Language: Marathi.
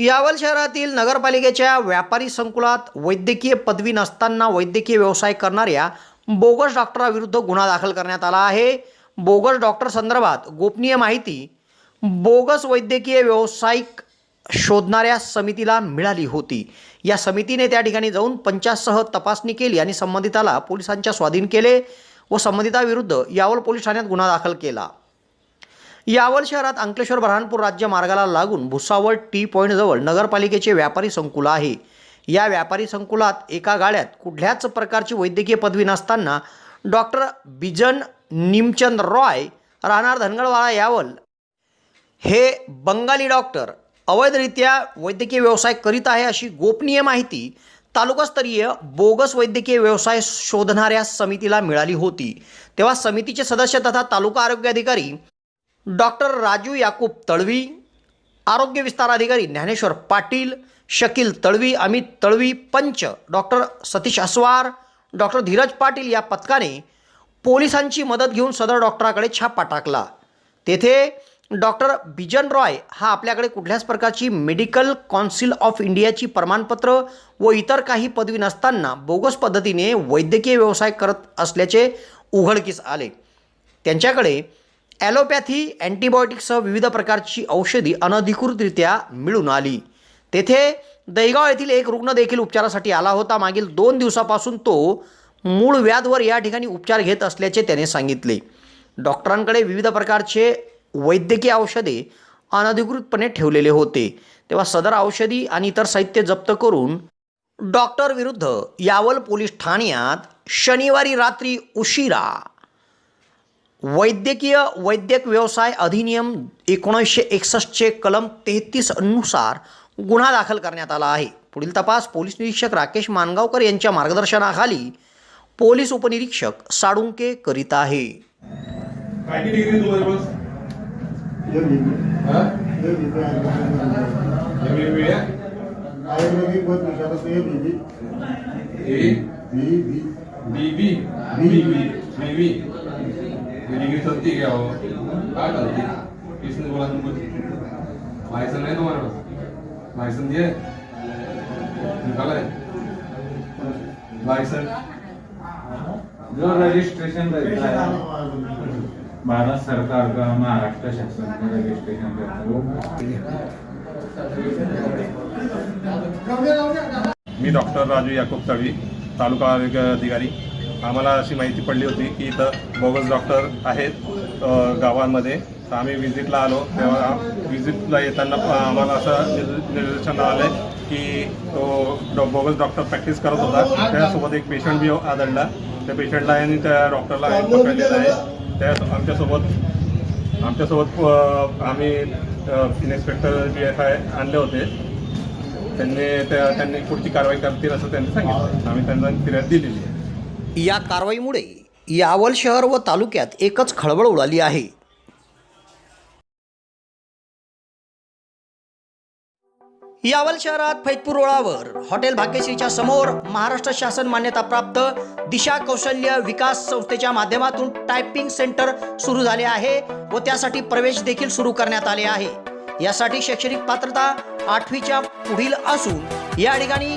यावल शहरातील नगरपालिकेच्या व्यापारी संकुलात वैद्यकीय पदवी नसताना वैद्यकीय व्यवसाय करणाऱ्या बोगस डॉक्टराविरुद्ध गुन्हा दाखल करण्यात आला आहे. बोगस डॉक्टर संदर्भात गोपनीय माहिती बोगस वैद्यकीय व्यावसायिक शोधणाऱ्या समितीला मिळाली होती. या समितीने त्या ठिकाणी जाऊन पंचासह तपासणी केली आणि संबंधिताला पोलिसांच्या स्वाधीन केले व संबंधिताविरुद्ध यावल पोलीस ठाण्यात गुन्हा दाखल केला. यावल शहरात अंकलेश्वर बऱ्हाणपूर राज्य मार्गाला लागून भुसावळ टी पॉईंटजवळ नगरपालिकेचे व्यापारी संकुल आहे. या व्यापारी संकुलात एका गाड्यात कुठल्याच प्रकारची वैद्यकीय पदवी नसताना डॉक्टर बिजन निमचंद रॉय राहणार धनगडवाडा यावल हे बंगाली डॉक्टर अवैधरित्या वैद्यकीय व्यवसाय करीत आहे अशी गोपनीय माहिती तालुकास्तरीय बोगस वैद्यकीय व्यवसाय शोधणाऱ्या समितीला मिळाली होती. तेव्हा समितीचे सदस्य तथा तालुका आरोग्य अधिकारी डॉक्टर राजू याकूब तळवी आरोग्य विस्तार अधिकारी ज्ञानेश्वर पाटील शकील तळवी अमित तळवी पंच डॉक्टर सतीश अस्वार डॉक्टर धीरज पाटील या पथकाने पोलिसांची मदत घेऊन सदर डॉक्टराकडे छापा टाकला. तेथे डॉक्टर बिजन रॉय हा आपल्याकडे कुठल्याच प्रकारची मेडिकल कौन्सिल ऑफ इंडियाची प्रमाणपत्र व इतर काही पदवी नसताना बोगस पद्धतीने वैद्यकीय व्यवसाय करत असल्याचे उघडकीस आले. त्यांच्याकडे ॲलोपॅथी अँटीबायोटिकसह विविध प्रकारची औषधी अनधिकृतरित्या मिळून आली. तेथे दैगाव येथील एक रुग्ण देखील उपचारासाठी आला होता. मागील दोन दिवसापासून तो मूळ व्याधवर या ठिकाणी उपचार घेत असल्याचे त्याने सांगितले. डॉक्टरांकडे विविध प्रकारचे वैद्यकीय औषधे अनधिकृतपणे ठेवलेले होते. तेव्हा सदर औषधी आणि इतर साहित्य जप्त करून डॉक्टर विरुद्ध यावल पोलीस ठाण्यात शनिवारी रात्री उशिरा वैद्यकीय वैद्यक व्यवसाय अधिनियम एकोणीसशे एकसष्टचे कलम तेहतीसनुसार गुन्हा दाखल करण्यात आला आहे. पुढील तपास पोलीस निरीक्षक राकेश मानगावकर यांच्या मार्गदर्शनाखाली पोलीस उपनिरीक्षक साडुंके करीत आहे. डिग्री चलती क्या हो काय चलती किसने बोला तुमको लाइसेंस है तुम्हारे पास लाइसेंस है निकाला है लाइसेंस जो रजिस्ट्रेशन रहता है भारत सरकार का महाराष्ट्र शासन का रजिस्ट्रेशन रहता है. वो मी डॉक्टर राजू याकूब तळवी तालुका आरोग्य अधिकारी. आम्हाला अशी माहिती पडली होती की इथं बोगस डॉक्टर आहेत गावांमध्ये. तर आम्ही व्हिजिटला आलो. तेव्हा व्हिजिटला येताना आम्हाला असं निर- आलं की तो डॉ बोगस डॉक्टर प्रॅक्टिस करत होता. त्यासोबत एक पेशंट बी आढळला. त्या पेशंटला आणि त्या डॉक्टरला पकडलेला आहे. त्या आमच्यासोबत आमच्यासोबत आम्ही इन्स्पेक्टर बी एफ आय आणले होते. त्यांनी त्या त्यांनी पुढची कारवाई करतील असं त्यांनी सांगितलं. आम्ही त्यांना फिर्याद दिलेली आहे. या कारवाईमुळे यावल शहर व तालुक्यात एकच खळबळ उडाली आहे. यावल शहरात फैतपूर रोडावर हॉटेल भाग्यश्रीच्या समोर महाराष्ट्र शासन मान्यताप्राप्त दिशा कौशल्य विकास संस्थेच्या माध्यमातून टायपिंग सेंटर सुरू झाले आहे व त्यासाठी प्रवेश देखील सुरू करण्यात आले आहे. यासाठी शैक्षणिक पात्रता आठवीच्या पुढील असून या ठिकाणी